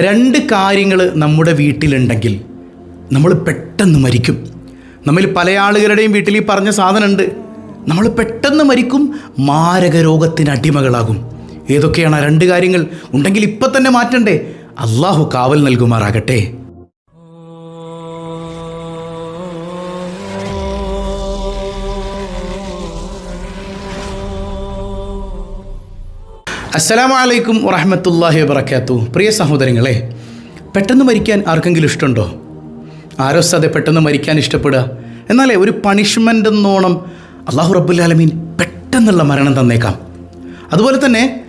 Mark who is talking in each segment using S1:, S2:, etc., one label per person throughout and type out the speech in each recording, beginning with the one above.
S1: രണ്ട് കാര്യങ്ങൾ നമ്മുടെ വീട്ടിലുണ്ടെങ്കിൽ നമ്മൾ പെട്ടെന്ന് മരിക്കും. നമ്മൾ പല ആളുകളുടെയും വീട്ടിൽ ഈ പറഞ്ഞ സാധനമുണ്ട്. നമ്മൾ പെട്ടെന്ന് മരിക്കും മാരക രോഗത്തിന് അടിമകളാകും. ഏതൊക്കെയാണ് രണ്ട് കാര്യങ്ങൾ? ഉണ്ടെങ്കിൽ ഇപ്പം തന്നെ മാറ്റണ്ടേ. അള്ളാഹു കാവൽ നൽകുമാറാകട്ടെ. അസ്സലാമു അലൈക്കും വറഹമത്തല്ലാഹി വബർക്കാത്തു പ്രിയ സഹോദരങ്ങളെ പെട്ടെന്ന് മരിക്കാൻ ആർക്കെങ്കിലും ഇഷ്ടമുണ്ടോ? ആരോ സതെ പെട്ടെന്ന് മരിക്കാൻ ഇഷ്ടപ്പെടുക. എന്നാലേ ഒരു പണിഷ്മെന്റ് എന്നോണം അള്ളാഹു റബ്ബുല്ലാലമീൻ പെട്ടെന്നുള്ള മരണം തന്നേക്കാം. അതുപോലെ തന്നെ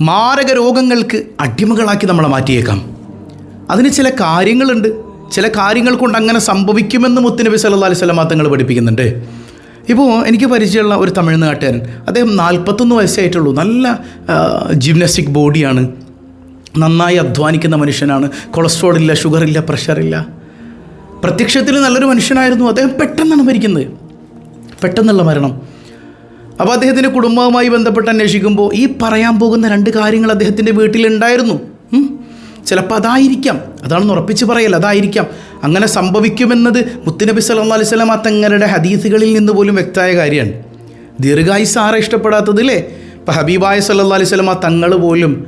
S1: മാരക രോഗങ്ങൾക്ക് അടിമകളാക്കി നമ്മളെ മാറ്റിയേക്കാം. അതിന് ചില കാര്യങ്ങളുണ്ട്. ചില കാര്യങ്ങൾ കൊണ്ട് അങ്ങനെ സംഭവിക്കുമെന്ന് മുത്തുനബി സല്ലാ അലൈഹി സ്വലമാ പഠിപ്പിക്കുന്നുണ്ട്. ഇപ്പോൾ എനിക്ക് പരിചയമുള്ള ഒരു തമിഴ്നാട്ടുകാരൻ. അദ്ദേഹം നാൽപ്പത്തൊന്ന് വയസ്സായിട്ടുള്ളൂ. നല്ല ജിംനാസ്റ്റിക് ബോഡിയാണ് നന്നായി അധ്വാനിക്കുന്ന മനുഷ്യനാണ്. കൊളസ്ട്രോൾ ഇല്ല ഷുഗർ ഇല്ല പ്രഷറില്ല പ്രത്യക്ഷത്തിൽ നല്ലൊരു മനുഷ്യനായിരുന്നു. അദ്ദേഹം പെട്ടെന്നാണ് മരിക്കുന്നത്. പെട്ടെന്നുള്ള മരണം. അപ്പോൾ അദ്ദേഹത്തിന്റെ കുടുംബവുമായി ബന്ധപ്പെട്ട് അന്വേഷിക്കുമ്പോൾ ഈ പറയാൻ പോകുന്ന രണ്ട് കാര്യങ്ങൾ അദ്ദേഹത്തിന്റെ വീട്ടിലുണ്ടായിരുന്നു. ചിലപ്പോൾ അതായിരിക്കാം. അതാണെന്ന് ഉറപ്പിച്ച് പറയൽ അതായിരിക്കാം. അങ്ങനെ സംഭവിക്കുമെന്നത് മുത്തുനബി സല്ലാ അലൈഹി സ്വലാം തങ്ങളുടെ ഹദീസുകളിൽ നിന്ന് പോലും വ്യക്തമായ കാര്യമാണ്. ദീർഘായുസ് ആരെ ഇഷ്ടപ്പെടാത്തതില്ലേ? ഇപ്പം ഹബീബായ സല്ലാ അലൈഹി സ്വലമ തങ്ങൾ പോലും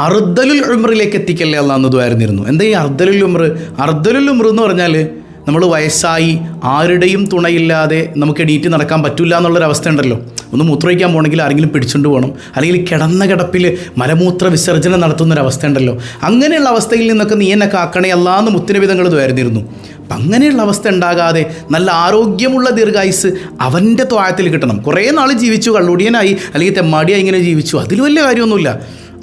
S1: അർദ്ദലുൽ ഉമ്രിലേക്ക് എത്തിക്കല്ലേ അല്ലാന്നതുമായിരുന്നിരുന്നു എന്താ ഈ അർദ്ദലുൽ ഉമ്ര അർദ്ദലുൽ ഉമ്ര എന്ന് പറഞ്ഞാൽ നമ്മൾ വയസ്സായി ആരുടെയും തുണയില്ലാതെ നമുക്ക് എണീറ്റ് നടക്കാൻ പറ്റില്ല എന്നുള്ളൊരവസ്ഥ ഉണ്ടല്ലോ. ഒന്ന് മൂത്രമൊഴിക്കാൻ പോകണമെങ്കിൽ ആരെങ്കിലും പിടിച്ചുകൊണ്ട് പോകണം. അല്ലെങ്കിൽ കിടന്ന കിടപ്പിൽ മലമൂത്ര വിസർജനം നടത്തുന്നൊരവസ്ഥ ഉണ്ടല്ലോ. അങ്ങനെയുള്ള അവസ്ഥയിൽ നിന്നൊക്കെ നീ എന്നെ കാക്കണേ അല്ലാന്ന് മുത്തിനവിധങ്ങൾ ഇതുവായിരുന്നിരുന്നു അപ്പം അങ്ങനെയുള്ള അവസ്ഥ ഉണ്ടാകാതെ നല്ല ആരോഗ്യമുള്ള ദീർഘായുസ് അവന്റെ ത്വാഴത്തിൽ കിട്ടണം. കുറേ നാൾ ജീവിച്ചു കള്ളുടിയനായി അല്ലെങ്കിൽ തെമ്മാടിയായി ഇങ്ങനെ ജീവിച്ചു. അതിൽ വലിയ കാര്യമൊന്നുമില്ല.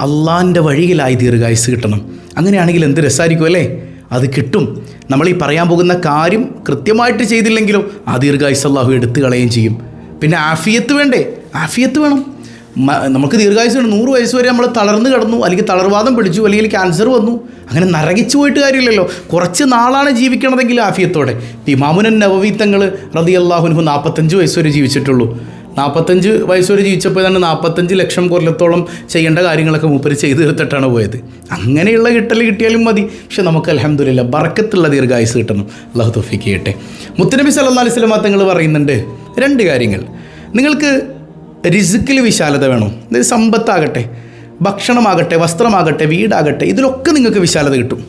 S1: അള്ളാന്റെ വഴിയിലായി ദീർഘായുസ് കിട്ടണം. അങ്ങനെയാണെങ്കിൽ എന്ത് രസമായിരിക്കും അല്ലേ? അത് കിട്ടും. നമ്മൾ ഈ പറയാൻ പോകുന്ന കാര്യം കൃത്യമായിട്ട് ചെയ്തില്ലെങ്കിലും ആ ദീർഘായുസ് അള്ളാഹു എടുത്തു കളയുകയും ചെയ്യും. പിന്നെ ആഫിയത്ത് വേണ്ടേ? ആഫിയത്ത് വേണം. നമുക്ക് ദീർഘായുസ് നൂറ് വയസ്സ് വരെ നമ്മൾ തളർന്നു കിടന്നു അല്ലെങ്കിൽ തളർവാദം പിടിച്ചു അല്ലെങ്കിൽ ക്യാൻസർ വന്നു. അങ്ങനെ നരകിച്ചു പോയിട്ട് കാര്യമില്ലല്ലോ. കുറച്ച് നാളാണ് ജീവിക്കണതെങ്കിൽ ആഫിയത്തോടെ. ഇമാമുനൻ നവവീത്തങ്ങൾ തങ്ങൾ റതി അള്ളാഹുനുഹു നാൽപ്പത്തഞ്ച് വയസ്സ് വരെ ജീവിച്ചിട്ടുള്ളൂ. നാൽപ്പത്തഞ്ച് വയസ്സ് വരെ ജീവിച്ചപ്പോൾ തന്നെ നാൽപ്പത്തഞ്ച് ലക്ഷം കൊല്ലത്തോളം ചെയ്യേണ്ട കാര്യങ്ങളൊക്കെ മൂപ്പര് ചെയ്തു തീർത്തിട്ടാണ് പോയത്. അങ്ങനെയുള്ള കിട്ടൽ കിട്ടിയാലും മതി. പക്ഷെ നമുക്ക് അലഹമ്മദില്ല ബറക്കത്തുള്ള ദീർഘായുസ് കിട്ടണം. അള്ളാഹു തൊഫിക്ക് ചെയ്യട്ടെ. മുത്തനബി സല്ലാ അലൈഹി സ്വലമാ തങ്ങൾ പറയുന്നുണ്ട് രണ്ട് കാര്യങ്ങൾ. നിങ്ങൾക്ക് റിസുക്കിൽ വിശാലത വേണം. അതായത് സമ്പത്താകട്ടെ ഭക്ഷണമാകട്ടെ വസ്ത്രമാകട്ടെ വീടാകട്ടെ ഇതിലൊക്കെ നിങ്ങൾക്ക് വിശാലത കിട്ടും.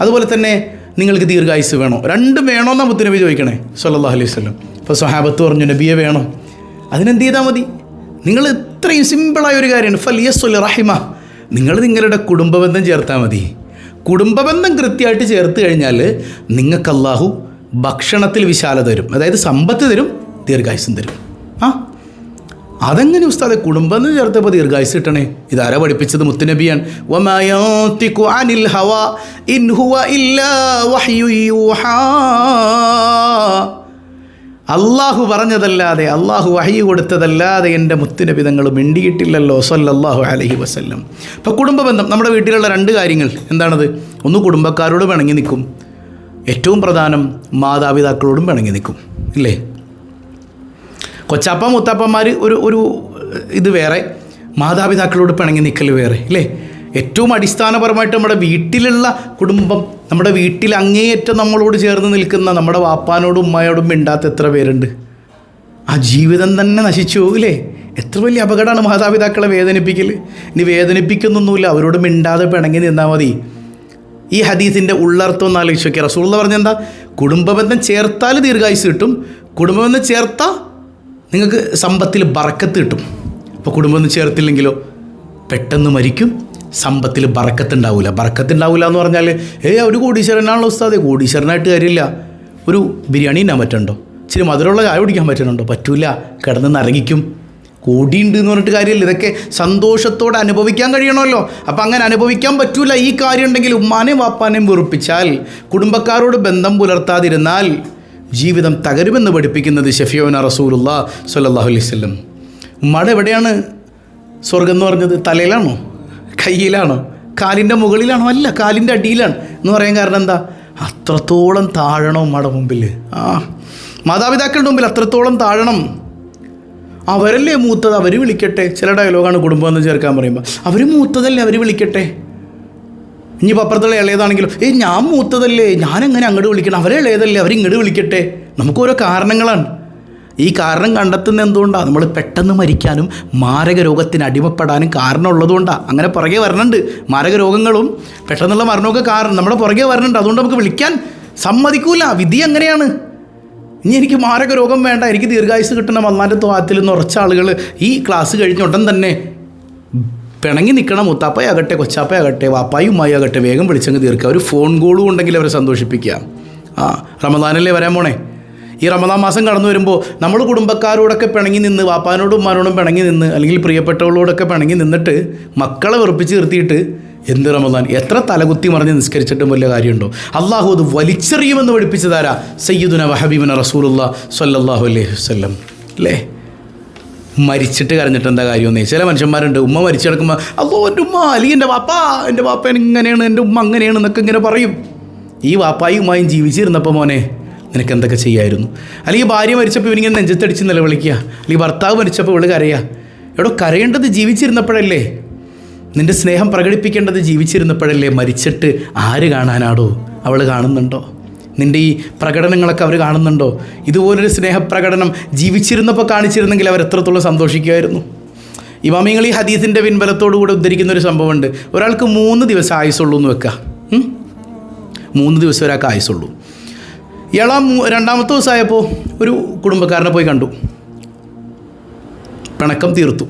S1: അതുപോലെ തന്നെ നിങ്ങൾക്ക് ദീർഘായുസ് വേണോ. രണ്ടും വേണോ എന്നാണ് മുത്തുനബി ചോദിക്കണേ സല്ലാ അലൈഹി വസല്ലം. അപ്പോൾ സ്വഹാബത്ത് പറഞ്ഞു നബിയെ വേണം. അതിനെന്ത് ചെയ്താൽ മതി? നിങ്ങൾ ഇത്രയും സിമ്പിളായ ഒരു കാര്യമാണ്. ഫലിയസ് റഹിമ. നിങ്ങൾ നിങ്ങളുടെ കുടുംബബന്ധം ചേർത്താൽ മതി. കുടുംബബന്ധം കൃത്യമായിട്ട് ചേർത്ത് കഴിഞ്ഞാൽ നിങ്ങൾക്ക് അള്ളാഹു ഭക്ഷണത്തിൽ വിശാല തരും. അതായത് സമ്പത്ത് തരും ദീർഘായുസം തരും. ആ? അതെങ്ങനെ ഉസ്താദെ? കുടുംബം ചേർത്തപ്പോൾ ദീർഘായുസ് കിട്ടണേ? ഇതാരാ പഠിപ്പിച്ചത്? മുത്തുനബിയാണ്. ഇൻ ഹുവ ഇല്ലാ. അള്ളാഹു പറഞ്ഞതല്ലാതെ അള്ളാഹു വഹി കൊടുത്തതല്ലാതെ എന്റെ മുത്തുനബിതങ്ങൾ മിണ്ടിയിട്ടില്ലല്ലോ സല്ലല്ലാഹു അലഹി വസല്ലം. അപ്പോൾ കുടുംബ ബന്ധം നമ്മുടെ വീട്ടിലുള്ള രണ്ട് കാര്യങ്ങൾ എന്താണത്? ഒന്ന് കുടുംബക്കാരോട് പിണങ്ങി നിൽക്കും. ഏറ്റവും പ്രധാനം മാതാപിതാക്കളോടും പിണങ്ങി നിൽക്കും ഇല്ലേ? കൊച്ചാപ്പ മുത്താപ്പന്മാർ ഒരു ഒരു ഇത് വേറെ മാതാപിതാക്കളോട് പിണങ്ങി നിൽക്കൽ വേറെ അല്ലേ ഏറ്റവും അടിസ്ഥാനപരമായിട്ട് നമ്മുടെ വീട്ടിലുള്ള കുടുംബം നമ്മുടെ വീട്ടിൽ അങ്ങേയറ്റം നമ്മളോട് ചേർന്ന് നിൽക്കുന്ന നമ്മുടെ വാപ്പാനോടും ഉമ്മയോടും മിണ്ടാത്ത എത്ര പേരുണ്ട്? ആ ജീവിതം തന്നെ നശിച്ചു പോകില്ലേ? എത്ര വലിയ അപകടമാണ് മാതാപിതാക്കളെ വേദനിപ്പിക്കൽ ഇനി വേദനിപ്പിക്കുന്നൊന്നുമില്ല അവരോട് മിണ്ടാതെ പിണങ്ങി നിന്നാൽ മതി. ഈ ഹദീസിന്റെ ഉള്ളർത്ഥം ഒന്ന് ആലോചിച്ച് നോക്കിയ റസൂള്ള പറഞ്ഞെന്താ? കുടുംബബന്ധം ചേർത്താൽ ദീർഘായുസ് കിട്ടും കുടുംബബന്ധം ചേർത്താൽ നിങ്ങൾക്ക് സമ്പത്തിൽ ബറക്കത്ത് കിട്ടും. അപ്പോൾ കുടുംബം ചേർത്തില്ലെങ്കിലോ പെട്ടെന്ന് മരിക്കും? സമ്പത്തിൽ ബറക്കത്തുണ്ടാവില്ല ബറക്കത്തുണ്ടാവില്ല എന്ന് പറഞ്ഞാൽ ഏയ് ഒരു കോടീശ്വരനാണല്ലോ ഉസ്താദ് കോടീശ്വരനായിട്ട് കാര്യമില്ല. ഒരു ബിരിയാണി ഇന്നാൻ പറ്റുന്നുണ്ടോ ഇച്ചിരി മധുരമുള്ള ചായ കുടിക്കാൻ പറ്റുന്നുണ്ടോ പറ്റൂല. കിടന്ന് നരകിക്കും. കോടിയുണ്ട് എന്ന് പറഞ്ഞിട്ട് കാര്യമില്ല. ഇതൊക്കെ സന്തോഷത്തോടെ അനുഭവിക്കാൻ കഴിയണമല്ലോ. അപ്പം അങ്ങനെ അനുഭവിക്കാൻ പറ്റൂല. ഈ കാര്യം ഉണ്ടെങ്കിൽ ഉമ്മാനെയും വാപ്പാനെയും വെറുപ്പിച്ചാൽ കുടുംബക്കാരോട് ബന്ധം പുലർത്താതിരുന്നാൽ ജീവിതം തകരുമെന്ന് പഠിപ്പിക്കുന്നത് ഷഫിയോന റസൂലുള്ള സല്ലാഹു അലൈഹി വസല്ലം. ഉമ്മയുടെ എവിടെയാണ് സ്വർഗം എന്ന് പറഞ്ഞത്? തലയിലാണോ? കയ്യിലാണോ കാലിന്റെ മുകളിലാണോ. അല്ല കാലിന്റെ അടിയിലാണ്. എന്ന് പറയാൻ കാരണം എന്താ? അത്രത്തോളം താഴണം ഉമ്മയുടെ മുമ്പിൽ ആ മാതാപിതാക്കളുടെ മുമ്പിൽ അത്രത്തോളം താഴണം. അവരല്ലേ മൂത്തത്? അവർ വിളിക്കട്ടെ. ചില ഡയലോഗാണ് കുടുംബം എന്ന് ചേർക്കാൻ പറയുമ്പോൾ അവർ മൂത്തതല്ലേ? അവർ വിളിക്കട്ടെ. ഇനി അപ്പുറത്തുള്ള ഇളയതാണെങ്കിലും ഏയ് ഞാൻ മൂത്തതല്ലേ? ഞാൻ എങ്ങനെ അങ്ങോട്ട് വിളിക്കണം? അവരെ ഇളയതല്ലേ? അവരിങ്ങോട്ട് വിളിക്കട്ടെ. നമുക്ക് ഓരോ കാരണങ്ങളാണ്. ഈ കാരണം കണ്ടെത്തുന്ന എന്തുകൊണ്ടാണ് നമ്മൾ പെട്ടെന്ന് മരിക്കാനും മാരക രോഗത്തിന് അടിമപ്പെടാനും കാരണമുള്ളതുകൊണ്ടാണ് അങ്ങനെ പുറകെ വരണുണ്ട്. മാരക രോഗങ്ങളും പെട്ടെന്നുള്ള മരണമൊക്കെ കാരണം നമ്മുടെ പുറകെ വരണുണ്ട്. അതുകൊണ്ട് നമുക്ക് വിളിക്കാൻ സമ്മതിക്കൂല. വിധി അങ്ങനെയാണ്. ഇനി എനിക്ക് മാരക രോഗം വേണ്ട. എനിക്ക് ദീർഘായുസ് കിട്ടണം. അള്ളാന്റെ തോത്തിൽ നിന്ന് ഉറച്ച ആളുകൾ ഈ ക്ലാസ് കഴിഞ്ഞ ഉടൻ തന്നെ പിണങ്ങി നിൽക്കണം. കൊച്ചാപ്പയാകട്ടെ വാപ്പായും ഉമ്മായാകട്ടെ വേഗം വിളിച്ചങ്ങ് തീർക്കുക. ഒരു ഫോൺ കോളും ഉണ്ടെങ്കിൽ അവരെ സന്തോഷിപ്പിക്കുക. ആ റമദാനല്ലേ വരാൻ പോണേ? ഈ റമദാൻ മാസം കടന്നു വരുമ്പോൾ നമ്മൾ കുടുംബക്കാരോടൊക്കെ പിണങ്ങി നിന്ന് വാപ്പാനോടും ഉമ്മാനോടും പിണങ്ങി നിന്ന് അല്ലെങ്കിൽ പ്രിയപ്പെട്ടവളോടൊക്കെ പിണങ്ങി നിന്നിട്ട് മക്കളെ വെറുപ്പിച്ച് നിർത്തിയിട്ട് എന്ത് റമദാൻ? എത്ര തലകുത്തി മറിഞ്ഞ് നിസ്കരിച്ചിട്ടും വലിയ കാര്യമുണ്ടോ? അള്ളാഹു അത് വലിച്ചെറിയുമെന്ന് പഠിപ്പിച്ചതാരാ? സയ്യിദുന വഹബീബിന റസൂലുള്ള സല്ലല്ലാഹു അലൈഹി വസല്ലം. അല്ലേ മരിച്ചിട്ട് കരഞ്ഞിട്ട് എന്താ കാര്യമെന്നേ ചില മനുഷ്യന്മാരുണ്ട് ഉമ്മ മരിച്ചു കിടക്കുമ്പോൾ അല്ലോ എന്റെ ഉമ്മ അല്ലെങ്കിൽ എന്റെ വാപ്പ എന്റെ വാപ്പ ഇങ്ങനെയാണ് എന്റെ ഉമ്മ അങ്ങനെയാണ് എന്നൊക്കെ ഇങ്ങനെ പറയും. ഈ വാപ്പായും ഉമ്മായും ജീവിച്ചിരുന്നപ്പോൾ മോനെ നിനക്ക് എന്തൊക്കെ ചെയ്യായിരുന്നു? അല്ലെങ്കിൽ ഭാര്യ മരിച്ചപ്പോൾ ഇവനിങ്ങനെ നെഞ്ചത്തടിച്ച് നിലവിളിക്കുക. അല്ലെങ്കിൽ ഭർത്താവ് മരിച്ചപ്പോൾ ഇവൾ കരയുക. എവിടെ കരയേണ്ടത് ജീവിച്ചിരുന്നപ്പോഴല്ലേ? നിന്റെ സ്നേഹം പ്രകടിപ്പിക്കേണ്ടത് ജീവിച്ചിരുന്നപ്പോഴല്ലേ? മരിച്ചിട്ട് ആര് കാണാനാടോ? അവൾ കാണുന്നുണ്ടോ? നിന്റെ ഈ പ്രകടനങ്ങളൊക്കെ അവർ കാണുന്നുണ്ടോ? ഇതുപോലൊരു സ്നേഹപ്രകടനം ജീവിച്ചിരുന്നപ്പോൾ കാണിച്ചിരുന്നെങ്കിൽ അവർ എത്രത്തോളം സന്തോഷിക്കുമായിരുന്നു? ഇമാമിങ്ങൾ ഈ ഹദീസിന്റെ പിൻബലത്തോടു കൂടെ ഉദ്ധരിക്കുന്ന ഒരു സംഭവമുണ്ട്. ഒരാൾക്ക് മൂന്ന് ദിവസം ആയുസുള്ളൂ എന്ന് വെക്കുക മൂന്ന് ദിവസം ഒരാൾക്ക് ആയുസുള്ളൂ മൂ- രണ്ടാമത്തെ ദിവസമായപ്പോൾ ഒരു കുടുംബക്കാരനെ പോയി കണ്ടു. പിണക്കം തീർത്തു.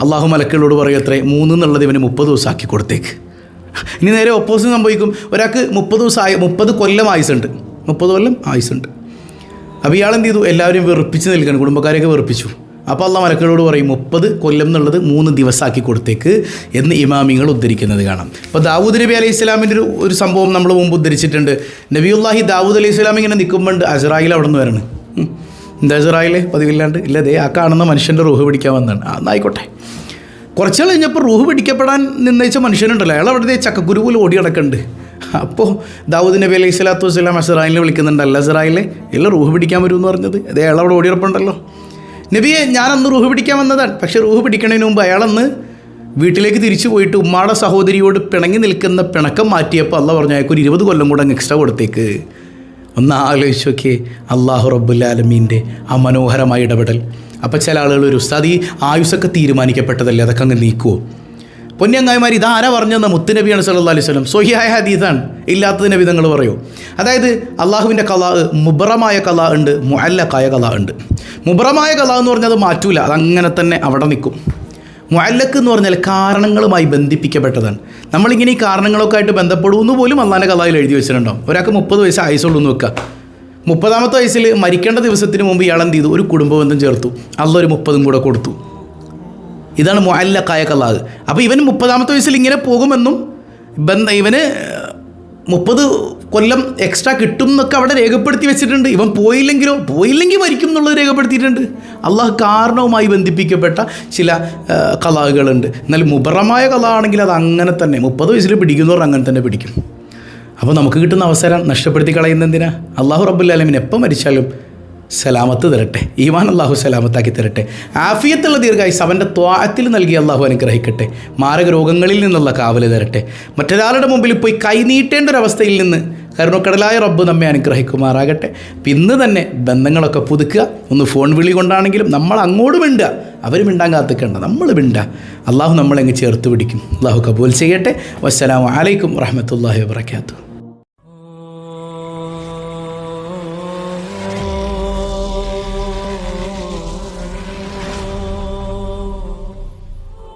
S1: അള്ളാഹു മലക്കുകളോട് പറയും അത്രേ മൂന്ന് എന്നുള്ളത് ഇവന് മുപ്പത് ദിവസമാക്കി കൊടുത്തേക്ക്. ഇനി നേരെ ഓപ്പോസിറ്റ് സംഭവിക്കും. ഒരാൾക്ക് മുപ്പത് ദിവസം ആയ മുപ്പത് കൊല്ലം ആയുസുണ്ട്. മുപ്പത് കൊല്ലം ആയുസുണ്ട്. അപ്പോൾ ഇയാൾ എന്ത് ചെയ്തു? എല്ലാവരും വെറുപ്പിച്ച് നിൽക്കണം കുടുംബക്കാരെയൊക്കെ വെറുപ്പിച്ചു. അപ്പോൾ അള്ള മലക്കുകളോട് പറയും മുപ്പത് കൊല്ലം എന്നുള്ളത് മൂന്ന് ദിവസമാക്കി കൊടുത്തേക്ക് എന്ന് ഇമാമിങ്ങൾ ഉദ്ധരിക്കുന്നത് കാണാം. അപ്പോൾ ദാവൂദ് നബി അലൈഹി ഇസ്ലാമിന്റെ ഒരു ഒരു സംഭവം നമ്മൾ മുമ്പ് ഉദ്ധരിച്ചിട്ടുണ്ട്. നബിയുല്ലാഹി ദാവൂദ് അലൈഹി ഇസ്ലാം ഇങ്ങനെ നിൽക്കുമ്പോൾ അസറായിൽ അവിടെ നിന്ന് വരണം. എന്താ അസറായിലെ പതിവില്ലാണ്ട്? ഇല്ല ദേ ആ കാണുന്ന മനുഷ്യന്റെ റൂഹ് പിടിക്കാൻ വന്നതാണ് ആ എന്നായിക്കോട്ടെ കുറച്ച് കഴിഞ്ഞപ്പോൾ റൂഹ് പിടിക്കപ്പെടാൻ നിർണയിച്ച മനുഷ്യനുണ്ടല്ലോ. അയാൾ അവിടെ ചക്കക്കുരു പോലെ ഓടി കിടക്കുന്നുണ്ട് അപ്പോൾ ദാവൂദ് നബി അലൈഹി സ്വലാത്തു വസ്സലാം അസറായിലെ വിളിക്കുന്നുണ്ട്. അല്ല അസറായിലെ ഇല്ല റൂഹ് പിടിക്കാൻ വരുമെന്ന് പറഞ്ഞത്. അതേ അയാൾ അവിടെ ഓടി കിടപ്പുണ്ടല്ലോ നബിയെ ഞാനന്ന് റൂഹ് പിടിക്കാൻ വന്നതാണ്. പക്ഷേ റൂഹ് പിടിക്കണതിന് മുമ്പ് അയാളന്ന് വീട്ടിലേക്ക് തിരിച്ചു പോയിട്ട് ഉമ്മാടെ സഹോദരിയോട് പിണങ്ങി നിൽക്കുന്ന പിണക്കം മാറ്റിയപ്പോൾ അല്ല പറഞ്ഞു അയാൾക്ക് ഒരു ഇരുപത് കൊല്ലം കൂടെ അങ്ങ് എക്സ്ട്രാ കൊടുത്തേക്ക്. ഒന്ന് ആലോചിച്ച് നോക്കിയേ അള്ളാഹു റബ്ബുല്ലാലമീന്റെ ആ മനോഹരമായ ഇടപെടൽ. അപ്പോൾ ചില ആളുകൾ ഒരു ഉസ്താദ് ഈ ആയുസൊക്കെ തീരുമാനിക്കപ്പെട്ടതല്ലേ? അതൊക്കെ അങ്ങ് നീക്കുമോ പൊന്നങ്ങായിമാർ ഇതാരാ പറഞ്ഞതെന്ന് മുത്തുനബിയാണ് സല്ലല്ലാഹു അലൈഹി സ്വലം സ്വഹിയായ ഹദീസാണ്. ഇല്ലാത്ത നബി തങ്ങൾ പറയൂ. അതായത് അള്ളാഹുവിന്റെ കല മുബറമായ കല ഉണ്ട് മുഅല്ലക്കായ കല ഉണ്ട്. മുബറമായ കല എന്ന് പറഞ്ഞാൽ അത് മാറ്റൂല. അതങ്ങനെ തന്നെ അവിടെ നിൽക്കും. മുഅല്ലക്ക് എന്ന് പറഞ്ഞാൽ കാരണങ്ങളുമായി ബന്ധിപ്പിക്കപ്പെട്ടതാണ്. നമ്മളിങ്ങനെ ഈ കാരണങ്ങളൊക്കെ ആയിട്ട് ബന്ധപ്പെടുമെന്ന് പോലും അള്ളാന്റെ കലായിൽ എഴുതി വെച്ചിട്ടുണ്ടാവും. ഒരാൾക്ക് മുപ്പത് വയസ്സ് ആയുസുള്ളൂ എന്ന് വെക്കുക. മുപ്പതാമത്തെ വയസ്സിൽ മരിക്കേണ്ട ദിവസത്തിന് മുമ്പ് ഇയാൾ എന്ത് ചെയ്തു? ഒരു കുടുംബബന്ധം ചേർത്തു. അള്ള ഒരു മുപ്പതും കൂടെ കൊടുത്തു. ഇതാണ് മുഅല്ലക്കായ കലാഹ് അപ്പോൾ ഇവൻ മുപ്പതാമത്തെ വയസ്സിൽ ഇങ്ങനെ പോകുമെന്നും ബന്ധ ഇവന് മുപ്പത് കൊല്ലം എക്സ്ട്രാ കിട്ടും എന്നൊക്കെ അവിടെ രേഖപ്പെടുത്തി വെച്ചിട്ടുണ്ട്. ഇവൻ പോയില്ലെങ്കിലോ? പോയില്ലെങ്കിൽ മരിക്കും എന്നുള്ളത് രേഖപ്പെടുത്തിയിട്ടുണ്ട്. അള്ളാഹ് കാരണവുമായി ബന്ധിപ്പിക്കപ്പെട്ട ചില കലാഹുകളുണ്ട്. എന്നാൽ മുബറമായ കല ആണെങ്കിൽ അത് അങ്ങനെ തന്നെ. മുപ്പത് വയസ്സിൽ പിടിക്കുന്നവർ അങ്ങനെ തന്നെ പിടിക്കും. അപ്പോൾ നമുക്ക് കിട്ടുന്ന അവസരം നഷ്ടപ്പെടുത്തി കളയുന്ന എന്തിനാ? അള്ളാഹു റബ്ബുല്ലാലമിൻ എപ്പോൾ മരിച്ചാലും സലാമത്ത് തരട്ടെ. ഈമാൻ അള്ളാഹു സലാമത്താക്കി തരട്ടെ. ആഫിയത്തുള്ള ദീർഘായുസ് അവന്റെ ത്വാത്തിൽ നൽകി അള്ളാഹു അനുഗ്രഹിക്കട്ടെ. മാരക രോഗങ്ങളിൽ നിന്നുള്ള കാവൽ തരട്ടെ. മറ്റൊരാളുടെ മുമ്പിൽ പോയി കൈനീട്ടേണ്ട ഒരവസ്ഥയിൽ നിന്ന് കരുണക്കടലായ റബ്ബ് നമ്മെ അനുഗ്രഹിക്കുമാറാകട്ടെ. ഇന്ന് തന്നെ ബന്ധങ്ങളൊക്കെ പുതുക്കുക. ഒന്ന് ഫോൺ വിളി കൊണ്ടാണെങ്കിലും നമ്മൾ അങ്ങോട്ട് മിണ്ടുക അവർ മിണ്ടാൻ കാത്തിക്കണ്ട. നമ്മൾ മിണ്ടുക അള്ളാഹു നമ്മളെങ്ങ് ചേർത്ത് പിടിക്കും. അള്ളാഹു കബൂൽ ചെയ്യട്ടെ. വസ്സലാമു അലൈക്കും വറഹമത്തല്ലാഹി വാബർക്കാത്തു